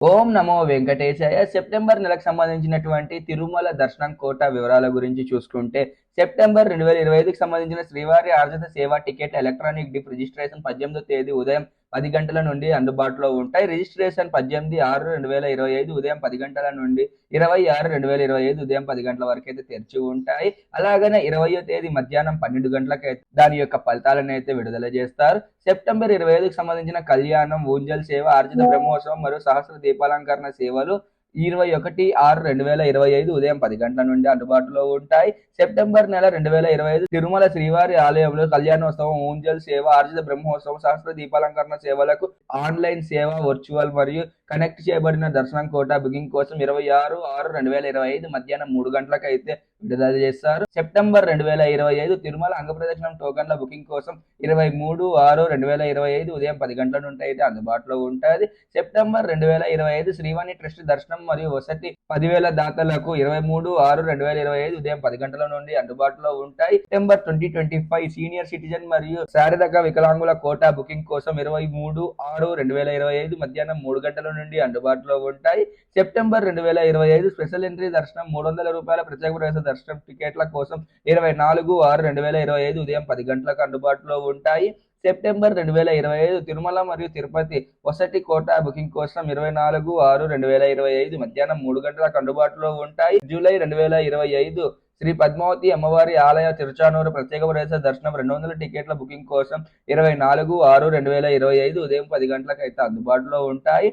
ఓం నమో వెంకటేశాయ. September నెలకు సంబంధించినటువంటి తిరుమల దర్శనం కోట వివరాల గురించి చూసుకుంటే సెప్టెంబర్ రెండు వేల ఇరవై ఐదుకి సంబంధించిన శ్రీవారి ఆర్జిత సేవా టికెట్ ఎలక్ట్రానిక్ డిప్ రిజిస్ట్రేషన్ పద్దెనిమిదో తేదీ ఉదయం పది గంటల నుండి అందుబాటులో ఉంటాయి. రిజిస్ట్రేషన్ పద్దెనిమిది ఆరు రెండు వేల ఇరవై ఐదు ఉదయం పది గంటల నుండి ఇరవై ఆరు రెండు వేల ఇరవై ఐదు ఉదయం పది గంటల వరకు అయితే తెరిచి ఉంటాయి. అలాగనే ఇరవయో తేదీ మధ్యాహ్నం పన్నెండు గంటలకైతే దాని యొక్క ఫలితాలను అయితే విడుదల చేస్తారు. సెప్టెంబర్ ఇరవై ఐదుకి సంబంధించిన కళ్యాణం ఊంజల్ సేవ ఆర్జిత బ్రహ్మోత్సవం మరియు సహస్ర దీపాలంకరణ సేవలు ఇరవై ఒకటి ఆరు రెండు వేల ఇరవై ఐదు ఉదయం పది గంటల నుండి అందుబాటులో ఉంటాయి. సెప్టెంబర్ నెల రెండు వేల ఇరవై ఐదు తిరుమల శ్రీవారి ఆలయంలో కళ్యాణోత్సవం ఊంజల్ సేవ ఆర్జిత బ్రహ్మోత్సవం శాస్త్ర దీపాలంకరణ సేవలకు ఆన్లైన్ సేవ వర్చువల్ మరియు కనెక్ట్ చేయబడిన దర్శనం కోటా బుకింగ్ కోసం ఇరవై ఆరు ఆరు రెండు వేల ఇరవై ఐదు మధ్యాహ్నం మూడు గంటలకు అయితే విడుదల చేస్తారు. సెప్టెంబర్ రెండు వేల ఇరవై ఐదు తిరుమల అంగప్రదక్షిణం టోకన్ల బుకింగ్ కోసం ఇరవై మూడు ఆరు రెండు వేల ఇరవై ఐదు ఉదయం పది గంటల నుండి అయితే అందుబాటులో ఉంటుంది. సెప్టెంబర్ రెండు వేల ఇరవై ఐదు శ్రీవాణి ట్రస్ట్ దర్శనం మరియు వసతి పదివేల దాతలకు ఇరవై మూడు ఆరు రెండు వేల ఇరవై ఐదు ఉదయం పది గంటల నుండి అందుబాటులో ఉంటాయి. September twenty twenty five senior citizen మరియు శారీరక వికలాంగుల కోటా బుకింగ్ కోసం ఇరవై మూడు ఆరు రెండు వేల ఇరవై ఐదు మధ్యాహ్నం మూడు గంటల నుండి అందుబాటులో ఉంటాయి. సెప్టెంబర్ రెండు వేల ఇరవై ఐదు స్పెషల్ ఎంట్రీ దర్శనం మూడు వందల రూపాయల ప్రత్యేక ప్రవేశ దర్శనం టికెట్ల కోసం ఇరవై నాలుగు ఆరు రెండు వేల ఇరవై ఐదు ఉదయం పది గంటలకు అందుబాటులో ఉంటాయి. సెప్టెంబర్ రెండు వేల ఇరవై ఐదు తిరుమల మరియు తిరుపతి వసతి కోటా బుకింగ్ కోసం ఇరవై నాలుగు ఆరు రెండు వేల ఇరవై ఐదు మధ్యాహ్నం మూడు గంటలకు అందుబాటులో ఉంటాయి. జూలై రెండు వేల ఇరవై ఐదు శ్రీ పద్మావతి అమ్మవారి ఆలయ తిరుచానూరు ప్రత్యేక ప్రదేశ దర్శనం రెండు వందల టికెట్ల బుకింగ్ కోసం ఇరవై నాలుగు ఆరు రెండు వేల ఇరవై ఐదు ఉదయం పది గంటలకు అయితే అందుబాటులో ఉంటాయి.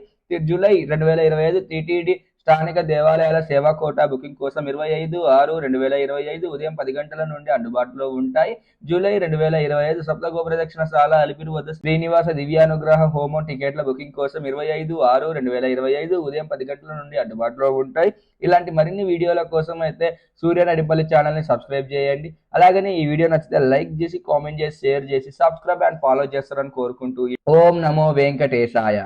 జూలై రెండు వేల ఇరవై ఐదు టీటీడీ స్థానిక దేవాలయాల సేవా కోటా బుకింగ్ కోసం ఇరవై ఐదు ఆరు రెండు వేల ఇరవై ఐదు ఉదయం పది గంటల నుండి అందుబాటులో ఉంటాయి. జూలై రెండు వేల ఇరవై ఐదు సప్తగో సాల అలిపిరి వద్ద శ్రీనివాస దివ్యానుగ్రహ హోమం టికెట్ల బుకింగ్ కోసం ఇరవై ఐదు ఆరు రెండు వేల ఇరవై ఐదు ఉదయం పది గంటల నుండి అందుబాటులో ఉంటాయి. ఇలాంటి మరిన్ని వీడియోల కోసం అయితే సూర్య నడిపల్లి ఛానల్ని సబ్స్క్రైబ్ చేయండి. అలాగనే ఈ వీడియో నచ్చితే లైక్ చేసి కామెంట్ చేసి షేర్ చేసి సబ్స్క్రైబ్ అండ్ ఫాలో చేస్తారని కోరుకుంటూ ఓం నమో వెంకటేశాయ.